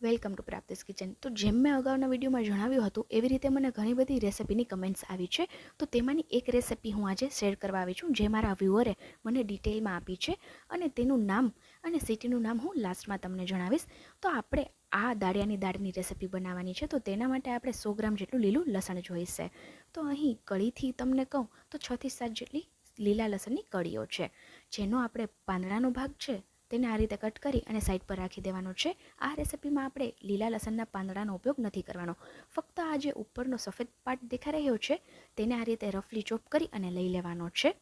Welcome to પ્રાપ્તિસ kitchen. તો જેમ મેં અગાઉના વિડીયોમાં જણાવ્યું હતું, એવી રીતે મને ઘણી બધી રેસિપીની કમેન્ટ્સ આવી છે. તો તેમાંની એક રેસિપી હું આજે શેર કરવા આવી છું, જે મારા વ્યુઅરે મને ડિટેલમાં આપી છે અને તેનું નામ અને સિટીનું નામ હું લાસ્ટમાં તમને જણાવીશ. તો આપણે આ દાળિયાની દાળની રેસિપી બનાવવાની છે, તો તેના માટે આપણે સો ગ્રામ જેટલું લીલું લસણ જોઈશે. તો અહીં કળીથી તમને કહું, તો છથી સાત જેટલી લીલા લસણની કળીઓ છે, જેનો આપણે પાંદડાનો ભાગ છે તેને આ રીતે કટ કરી અને સાઈડ પર રાખી દેવાનો છે. આ રેસિપીમાં આપણે લીલા લસણના પાંદડાનો ઉપયોગ નથી કરવાનો. ફક્ત આ જે ઉપરનો સફેદ પાર્ટ દેખાઈ રહ્યો છે, તેને આ રીતે રફલી ચોપ કરી અને લઈ લેવાનો છે.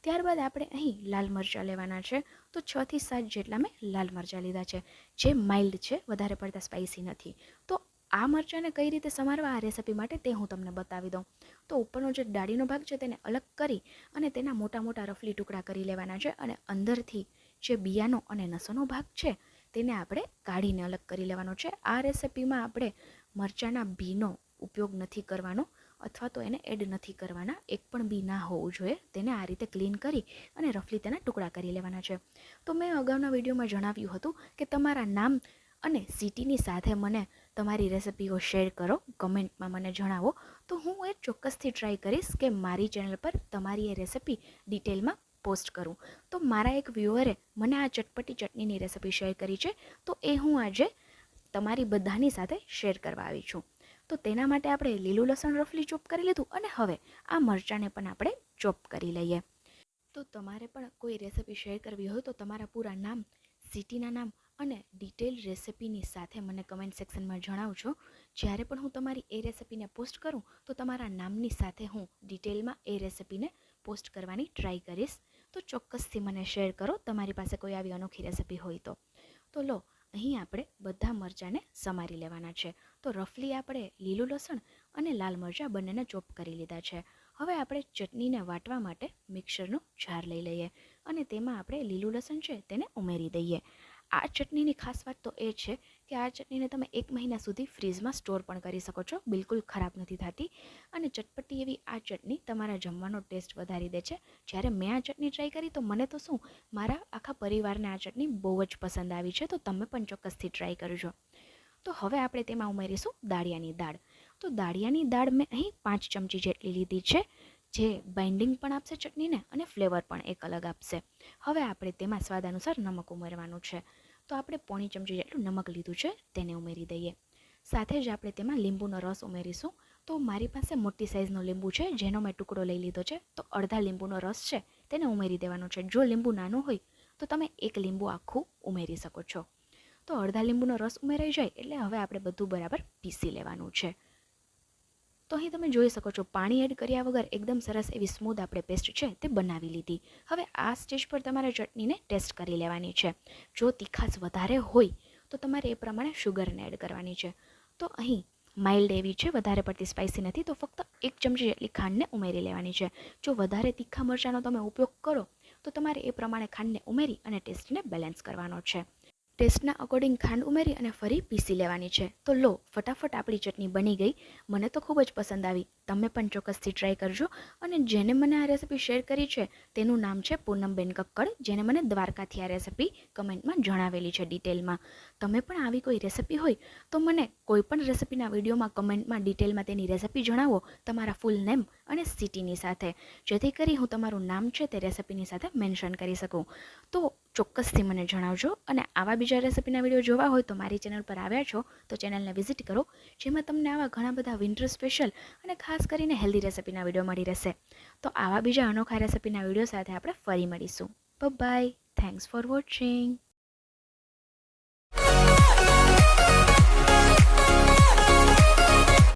ત્યારબાદ આપણે અહીં લાલ મરચાં લેવાના છે. તો છથી સાત જેટલા મેં લાલ મરચાં લીધા છે. જે માઇલ્ડ છે, વધારે પડતા સ્પાઇસી નથી. તો આ મરચાંને કઈ રીતે સમારવા આ રેસિપી માટે તે હું તમને બતાવી દઉં. તો ઉપરનો જે ડાળીનો ભાગ છે, તેને અલગ કરી અને તેના મોટા મોટા રફલી ટુકડા કરી લેવાના છે અને અંદરથી જે બિયાનો અને નસોનો ભાગ છે, તેને આપણે કાઢીને અલગ કરી લેવાનો છે. આ રેસિપીમાં આપણે મરચાંના બીનો ઉપયોગ નથી કરવાનો અથવા તો એને એડ નથી કરવાના. એક પણ બી ના હોવું જોઈએ. તેને આ રીતે ક્લીન કરી અને રફલી તેના ટુકડા કરી લેવાના છે. તો મેં અગાઉના વિડીયોમાં જણાવ્યું હતું કે તમારા નામ અને સિટીની સાથે મને તમારી રેસિપીઓ શેર કરો. કમેન્ટમાં મને જણાવો. તો હું એ ચોક્કસથી ટ્રાય કરીશ કે મારી ચેનલ પર તમારી એ રેસિપી ડિટેલમાં પોસ્ટ કરું. તો મારા એક વ્યૂઅરે મને આ ચટપટી ચટણીની રેસિપી શેર કરી છે. તો એ હું આજે તમારી બધાની સાથે શેર કરવા આવી છું. તો તેના માટે આપણે લીલું લસણ રફલી ચોપ કરી લીધું અને હવે આ મરચાંને પણ આપણે ચોપ કરી લઈએ. તો તમારે પણ કોઈ રેસિપી શેર કરવી હોય તો તમારા પૂરા નામ સિટીના નામ અને ડિટેલ રેસિપીની સાથે મને કમેન્ટ સેક્શનમાં જણાવજો. જ્યારે પણ હું તમારી એ રેસિપીને પોસ્ટ કરું, તો તમારા નામની સાથે હું ડિટેલમાં એ રેસિપીને પોસ્ટ કરવાની ટ્રાય કરીશ. તો ચોક્કસથી મને શેર કરો, તમારી પાસે કોઈ આવી અનોખી રેસિપી હોય તો. તો લો, અહીં આપણે બધા મરચાંને સમારી લેવાના છે. તો રફલી આપણે લીલું લસણ અને લાલ મરચાં બંનેને ચોપ કરી લીધા છે. હવે આપણે ચટણીને વાટવા માટે મિક્સરનું જાર લઈ લઈએ અને તેમાં આપણે લીલું લસણ છે તેને ઉમેરી દઈએ. આ ચટણીની ખાસ વાત તો એ છે કે આ ચટણીને તમે એક મહિના સુધી ફ્રીઝમાં સ્ટોર પણ કરી શકો છો. બિલકુલ ખરાબ નથી થતી. અને ચટપટી એવી આ ચટણી તમારા જમવાનો ટેસ્ટ વધારી દે છે. જ્યારે મેં આ ચટણી ટ્રાય કરી તો મને તો શું, મારા આખા પરિવારને આ ચટણી બહુ જ પસંદ આવી છે, તો તમે પણ ચોક્કસથી ટ્રાય કરજો. તો હવે આપણે તેમાં ઉમેરીશું દાળિયાની દાળ. તો દાળિયાની દાળ મેં અહીં પાંચ ચમચી જેટલી લીધી છે. જે બાઇન્ડિંગ પણ આપશે ચટણીને અને ફ્લેવર પણ એક અલગ આપશે. હવે આપણે તેમાં સ્વાદ અનુસાર નમક ઉમેરવાનું છે. તો આપણે પોણી ચમચી જેટલું નમક લીધું છે તેને ઉમેરી દઈએ. સાથે જ આપણે તેમાં લીંબુનો રસ ઉમેરીશું. તો મારી પાસે મોટી સાઇઝનો લીંબુ છે, જેનો મેં ટુકડો લઈ લીધો છે. તો અડધા લીંબુનો રસ છે તેને ઉમેરી દેવાનો છે. જો લીંબુ નાનું હોય, તો તમે એક લીંબુ આખું ઉમેરી શકો છો. તો અડધા લીંબુનો રસ ઉમેરાઈ જાય એટલે હવે આપણે બધું બરાબર પીસી લેવાનું છે. તો અહીં તમે જોઈ શકો છો, પાણી એડ કર્યા વગર એકદમ સરસ એવી સ્મૂધ આપણે પેસ્ટ છે તે બનાવી લીધી. હવે આ સ્ટેજ પર તમારે ચટણીને ટેસ્ટ કરી લેવાની છે. જો તીખાશ વધારે હોય, તો તમારે એ પ્રમાણે શુગરને એડ કરવાની છે. તો અહીં માઇલ્ડ એવી છે, વધારે પડતી સ્પાઇસી નથી, તો ફક્ત એક ચમચી જેટલી ખાંડને ઉમેરી લેવાની છે. જો વધારે તીખા મરચાંનો તમે ઉપયોગ કરો, તો તમારે એ પ્રમાણે ખાંડને ઉમેરી અને ટેસ્ટને બેલેન્સ કરવાનો છે. ટેસ્ટના અકોર્ડિંગ ખાંડ ઉમેરી અને ફરી પીસી લેવાની છે. તો લો, ફટાફટ આપણી ચટણી બની ગઈ. મને તો ખૂબ જ પસંદ આવી. તમે પણ ચોક્કસથી ટ્રાય કરજો અને જેને મને આ રેસિપી શેર કરી છે, તેનું નામ છે પૂનમબેન કક્કડ જેને મને દ્વારકાથી આ રેસિપી કમેન્ટમાં જણાવેલી છે ડિટેલમાં તમે પણ આવી કોઈ રેસિપી હોય, તો મને કોઈ પણ રેસિપીના વિડીયોમાં કમેન્ટમાં ડિટેલમાં તેની રેસિપી જણાવો, તમારા ફૂલ નેમ અને સિટીની સાથે. જેથી કરી હું તમારું નામ છે તે રેસિપીની સાથે મેન્શન કરી શકું. તો ચોક્કસથી મને જણાવજો અને આવા બીજા રેસિપીના વીડિયો જોવા હોય તો મારી ચેનલ પર આવ્યા છો, તો ચેનલને વિઝિટ કરો, જેમાં તમને આવા ઘણા બધા વિન્ટર સ્પેશિયલ અને ખાસ કરીને હેલ્ધી રેસિપીના વીડિયો મળી રહેશે. તો આવા બીજા અનોખા રેસિપીના વીડિયો સાથે આપણે ફરી મળીશું. By thanks for watching